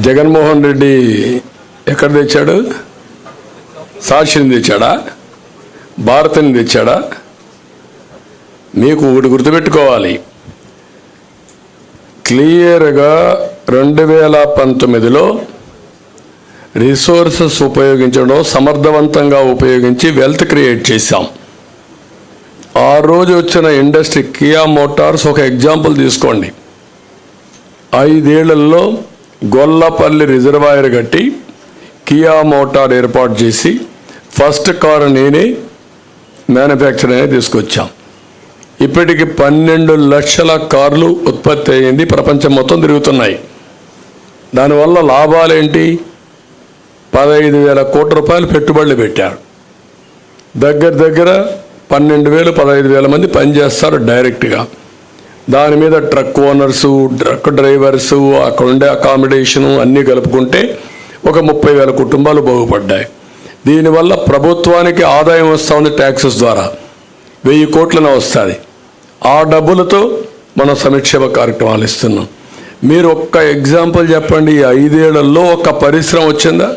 జగన్మోహన్ రెడ్డి ఎక్కడ తెచ్చాడు? సాక్షిని తెచ్చాడా? భారతిని తెచ్చాడా? మీకు ఒకటి గుర్తుపెట్టుకోవాలి. క్లియర్గా రెండు వేల పంతొమ్మిదిలో రిసోర్సెస్ ఉపయోగించడం సమర్థవంతంగా ఉపయోగించి వెల్త్ క్రియేట్ చేశాం. ఆ రోజు వచ్చిన ఇండస్ట్రీ కియా మోటార్స్ ఒక ఎగ్జాంపుల్ తీసుకోండి. ఐదేళ్ళలో గొల్లపల్లి రిజర్వాయర్ కట్టి కియా మోటార్ ఏర్పాటు చేసి ఫస్ట్ కార్ నేనే మ్యానుఫ్యాక్చర్ అనేది తీసుకొచ్చాం. ఇప్పటికి పన్నెండు లక్షల కార్లు ఉత్పత్తి అయ్యింది ప్రపంచం మొత్తం తిరుగుతున్నాయి. దానివల్ల లాభాలేంటి? పదహైదు వేల కోట్ల రూపాయలు పెట్టుబడులు పెట్టారు దగ్గర దగ్గర పన్నెండు వేలు పదహైదు వేల మంది పనిచేస్తారు డైరెక్ట్గా. దాని మీద ట్రక్ ఓనర్సు ట్రక్ డ్రైవర్సు అక్కడ ఉండే అకామిడేషను అన్నీ కలుపుకుంటే ఒక ముప్పై వేల కుటుంబాలు బాగుపడ్డాయి. దీనివల్ల ప్రభుత్వానికి ఆదాయం వస్తుంది ట్యాక్సెస్ ద్వారా. వెయ్యి కోట్లన వస్తుంది. ఆ డబ్బులతో మనం సంక్షేమ కార్యక్రమాలు ఇస్తున్నాం. మీరు ఒక్క ఎగ్జాంపుల్ చెప్పండి. ఈ ఐదేళ్ళలో ఒక్క పరిశ్రమ వచ్చిందా?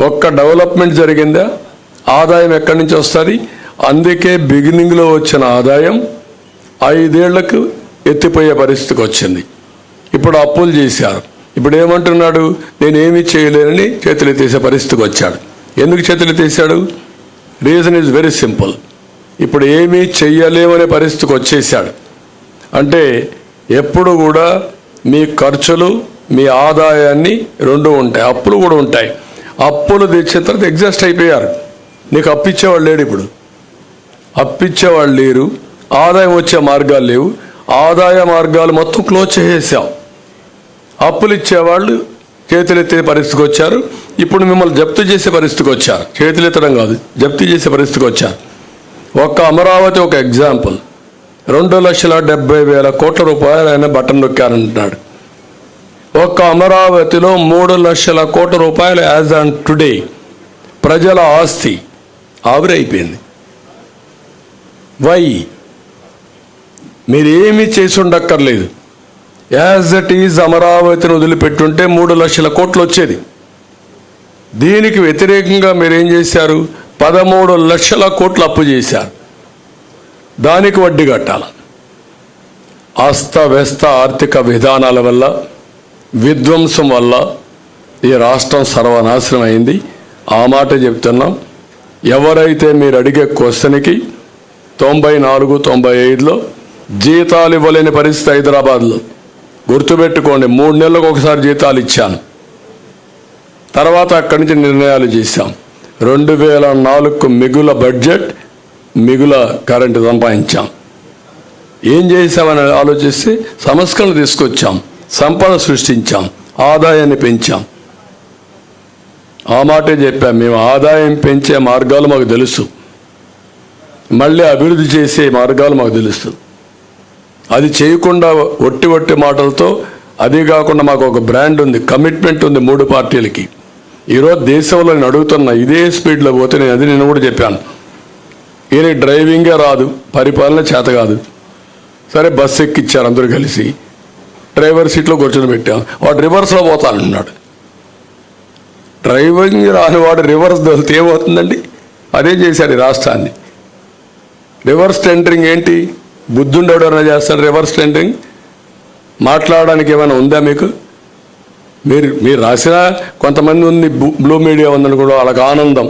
ఒక్క డెవలప్మెంట్ జరిగిందా? ఆదాయం ఎక్కడి నుంచి వస్తుంది? అందుకే బిగినింగ్లో వచ్చిన ఆదాయం ఐదేళ్ళకు ఎత్తిపోయే పరిస్థితికి వచ్చింది. ఇప్పుడు అప్పులు చేశారు. ఇప్పుడు ఏమంటున్నాడు? నేనేమీ చేయలేనని చేతులు ఎత్తేసే పరిస్థితికి వచ్చాడు. ఎందుకు చేతులు ఎత్తేసాడు రీజన్ ఈజ్ వెరీ సింపుల్. ఇప్పుడు ఏమీ చెయ్యలేమనే పరిస్థితికి వచ్చేసాడు అంటే ఎప్పుడు కూడా మీ ఖర్చులు మీ ఆదాయాన్ని రెండు ఉంటాయి. అప్పులు కూడా ఉంటాయి. అప్పులు తెచ్చిన తర్వాత ఎగ్జాస్ట్ అయిపోయారు. నీకు అప్పిచ్చేవాడు లేడు ఇప్పుడు. అప్పిచ్చేవాళ్ళు లేరు. ఆదాయం వచ్చే మార్గాలు లేవు. ఆదాయ మార్గాలు మొత్తం క్లోజ్ చేసేసాం. అప్పులు ఇచ్చేవాళ్ళు చేతులెత్తే పరిస్థితికి వచ్చారు. ఇప్పుడు మిమ్మల్ని జప్తు చేసే పరిస్థితికి వచ్చారు. చేతులెత్తడం కాదు జప్తు చేసే పరిస్థితికి వచ్చారు. ఒక్క అమరావతి ఒక ఎగ్జాంపుల్. రెండు లక్షల డెబ్బై వేల కోట్ల రూపాయలు ఆయన బటన్ నొక్కారంటున్నాడు. ఒక్క అమరావతిలో మూడు లక్షల కోట్ల రూపాయలు యాజ్ ఆన్ టుడే ప్రజల ఆస్తి. ఆవిరైపోయింది. వై? మీరేమీ చేసి ఉండక్కర్లేదు యాజ్ దట్ ఈజ్ అమరావతిని వదిలిపెట్టుంటే మూడు లక్షల కోట్లు వచ్చేది దీనికి వ్యతిరేకంగా మీరేం చేశారు? పదమూడు లక్షల కోట్లు అప్పు చేశారు. దానికి వడ్డీ కట్టాలి. అస్తవ్యస్త ఆర్థిక విధానాల వల్ల విధ్వంసం వల్ల ఈ రాష్ట్రం సర్వనాశనం అయింది. ఆ మాట చెప్తున్నాం. ఎవరైతే మీరు అడిగే క్వశ్చన్కి తొంభై నాలుగు తొంభై ఐదులో జీతాలు ఇవ్వలేని పరిస్థితి హైదరాబాద్లో. గుర్తుపెట్టుకోండి మూడు నెలలకు ఒకసారి జీతాలు ఇచ్చాను. తర్వాత అక్కడి నుంచి నిర్ణయాలు చేశాం. రెండు వేల నాలుగుకు మిగుల బడ్జెట్ మిగుల కరెంటు సంపాదించాం. ఏం చేశామని ఆలోచిస్తే సంస్కరణ తీసుకొచ్చాం. సంపద సృష్టించాం. ఆదాయాన్ని పెంచాం. ఆ మాటే చెప్పాం మేము ఆదాయం పెంచే మార్గాలు మాకు తెలుసు. మళ్ళీ అభివృద్ధి చేసే మార్గాలు మాకు తెలుసు. అది చేయకుండా ఒట్టి ఒట్టి మాటలతో అదే కాకుండా మాకు ఒక బ్రాండ్ ఉంది కమిట్మెంట్ ఉంది మూడు పార్టీలకి. ఈరోజు దేశంలో నేను అడుగుతున్నా ఇదే స్పీడ్లో పోతే నేను అది నేను కూడా చెప్పాను. ఈయన డ్రైవింగే రాదు పరిపాలన చేత కాదు. సరే బస్సు ఎక్కిచ్చారు అందరూ కలిసి. డ్రైవర్ సీట్లో కూర్చొని పెట్టాం. వాడు రివర్స్లో పోతానంటున్నాడు డ్రైవింగ్ రానివాడు రివర్స్ దొరికితే ఏమవుతుందండి? అదే చేశాడు ఈ రాష్ట్రాన్ని. రివర్స్ టెండరింగ్ ఏంటి? బుద్ధుండడు అన్న చేస్తాడు రివర్స్ టెండరింగ్? మాట్లాడడానికి ఏమైనా ఉందా మీకు? మీరు మీరు రాసిన కొంతమంది ఉంది బ్లూ మీడియా ఉందని కూడా వాళ్ళకి ఆనందం.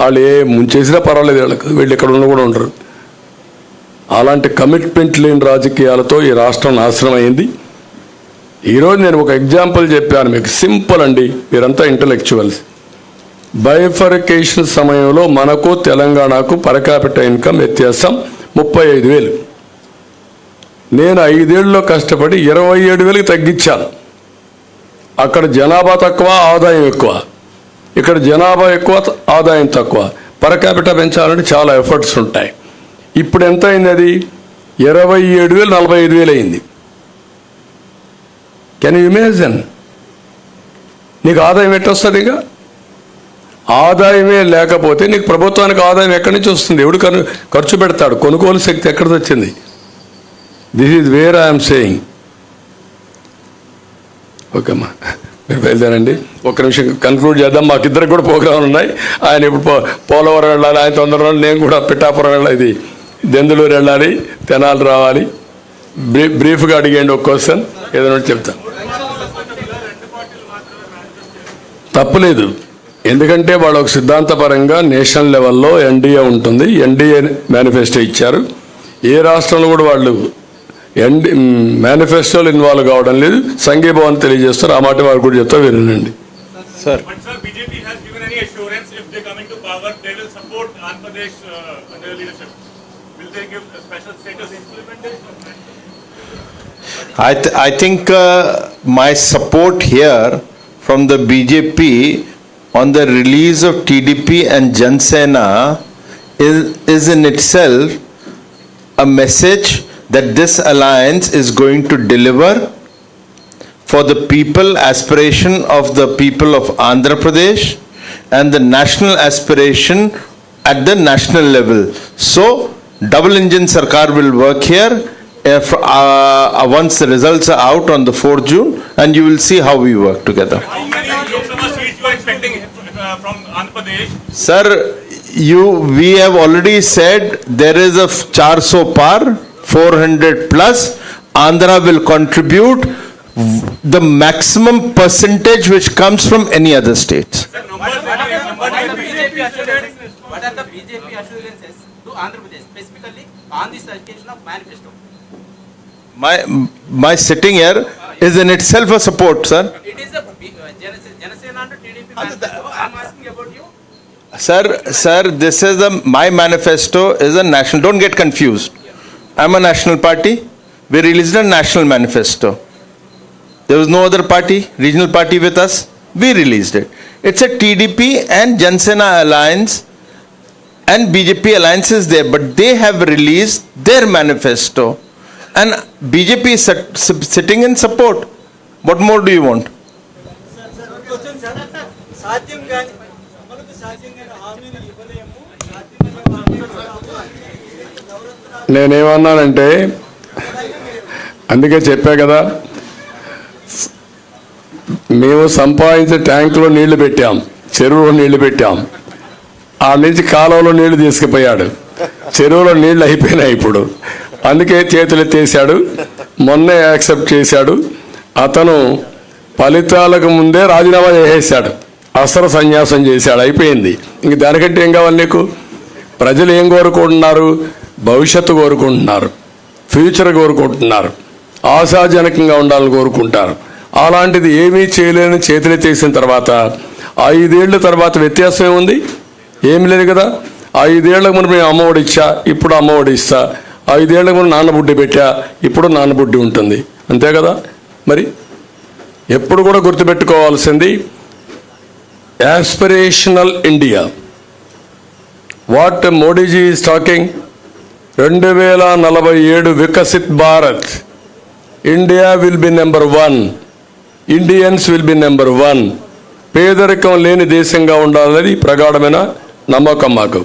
వాళ్ళు ఏ ముంచేసినా పర్వాలేదు వాళ్ళకి. వీళ్ళు ఇక్కడ ఉన్న కూడా ఉండరు. అలాంటి కమిట్మెంట్ లేని రాజకీయాలతో ఈ రాష్ట్రం నాశనం అయింది ఈరోజు నేను ఒక ఎగ్జాంపుల్ చెప్పాను మీకు. సింపుల్ అండి. మీరంతా ఇంటలెక్చువల్స్. బైఫర్కేషన్ సమయంలో మనకు తెలంగాణకు పరకాపిట ఇన్కమ్ వ్యత్యాసం ముప్పై ఐదు వేలు. నేను ఐదేళ్ళలో కష్టపడి ఇరవై ఏడు వేలకు తగ్గించాను. అక్కడ జనాభా తక్కువ ఆదాయం ఎక్కువ. ఇక్కడ జనాభా ఎక్కువ ఆదాయం తక్కువ. పరకాపిట పెంచాలంటే చాలా ఎఫర్ట్స్ ఉంటాయి. ఇప్పుడు ఎంత అయింది అది ఇరవై ఏడు వేలు నలభై ఐదు వేలు అయింది కెన్ యూ ఇమేజిన్ నీకు ఆదాయం ఎట్టొస్తుంది ఇక? ఆదాయమే లేకపోతే నీకు ప్రభుత్వానికి ఆదాయం ఎక్కడి నుంచి వస్తుంది? ఎవడు ఖర్- ఖర్చు పెడతాడు? కొనుగోలు శక్తి ఎక్కడిది వచ్చింది? This is where I'm saying ఓకేమ్మా మీరు బయలుదేరండి. ఒక్క నిమిషం కన్క్లూడ్ చేద్దాం. మాకు ఇద్దరికి కూడా ప్రోగ్రాంలు ఉన్నాయి. ఆయన ఇప్పుడు పో పోలవరం వెళ్ళాలి. ఆయన తొందరలో నేను కూడా పిఠాపురం వెళ్ళాలి. ఇది దెందులూరు వెళ్ళాలి. తెనాలి రావాలి. బ్రీ బ్రీఫ్గా అడిగేయండి ఒక క్వశ్చన్ ఏదైనా ఉంటే చెప్తాను. తప్పులేదు. ఎందుకంటే వాడు ఒక సిద్ధాంతపరంగా నేషనల్ లెవెల్లో ఎన్డీఏ ఉంటుంది. ఎన్డీఏ మేనిఫెస్టో ఇచ్చారు. ఏ రాష్ట్రంలో కూడా వాళ్ళు ఎండి మేనిఫెస్టోలు ఇన్వాల్వ్ కావడం లేదు. సంఘీ భవన్ తెలియజేస్తారు. ఆ మాట వారు కూడా చెప్తా వినండి. Sir. I think my support here from the BJP on the release of TDP and Jansena is, is in itself a message that this alliance is going to deliver for the people, aspiration of the people of Andhra Pradesh and the national aspiration at the national level. So, double engine Sarkar will work here if, uh, once the results are out on the 4th June and you will see how we work together. How many Lok Sabha seats you are expecting uh, from Andhra Pradesh? Sir, you, we have already said there is a 400 par, 400 plus. Andhra will contribute the maximum percentage which comes from any other states. Sir, numbers, What are the, what are the BJP assurances, what are the BJP assurances to Andhra Pradesh, specifically on this occasion of manifesto? My, my sitting here is in itself a support, sir. It is a B- Janasena and TDP manifesto, I am asking about you. Sir, sir, this is a, my manifesto is a national, don't get confused. I'm a national party. We released a national manifesto. There was no other party, regional party with us. We released it. It's a TDP and Jansena alliance and BJP alliance is there, but they have released their manifesto. And BJP is sit- sitting in support. What more do you want? నేనేమన్నానంటే అందుకే చెప్పా కదా మేము సంపాదించే ట్యాంకులో నీళ్ళు పెట్టాం చెరువులో నీళ్ళు పెట్టాం ఆ నుంచి కాలువలో నీళ్ళు తీసుకుపోయాడు చెరువులో నీళ్ళు అయిపోయినాయి ఇప్పుడు అందుకే చేతులు ఎత్తేసాడు మొన్నే యాక్సెప్ట్ చేశాడు. అతను ఫలితాలకు ముందే రాజీనామా చేసేసాడు అస్త్ర సన్యాసం చేశాడు. అయిపోయింది. ఇంక దానికంటే ఏం కావాలి నీకు? ప్రజలు ఏం కోరుకుంటున్నారు? భవిష్యత్తు కోరుకుంటున్నారు. ఫ్యూచర్ కోరుకుంటున్నారు. ఆశాజనకంగా ఉండాలని కోరుకుంటారు. అలాంటిది ఏమీ చేయలేని చేతులెత్తేసిన తర్వాత ఐదేళ్ళ తర్వాత వ్యత్యాసం ఏముంది? ఏమి లేదు కదా. ఐదేళ్ళకు మనం మేము అమ్మఒడి ఇచ్చా ఇప్పుడు అమ్మఒడి ఇస్తా ఐదేళ్ళకు మనం నాన్నబుడ్డి పెట్టా ఇప్పుడు నాన్నబుడ్డి ఉంటుంది. అంతే కదా? మరి ఎప్పుడు కూడా గుర్తుపెట్టుకోవాల్సింది aspirational India what Modi ji is talking? రెండు వేల నలభై ఏడు Viksit Bharat. India will be number one. Indians will be number one. పేదరికం లేని దేశంగా ఉండాలని ప్రగాఢమైన నమ్మకం మాకు.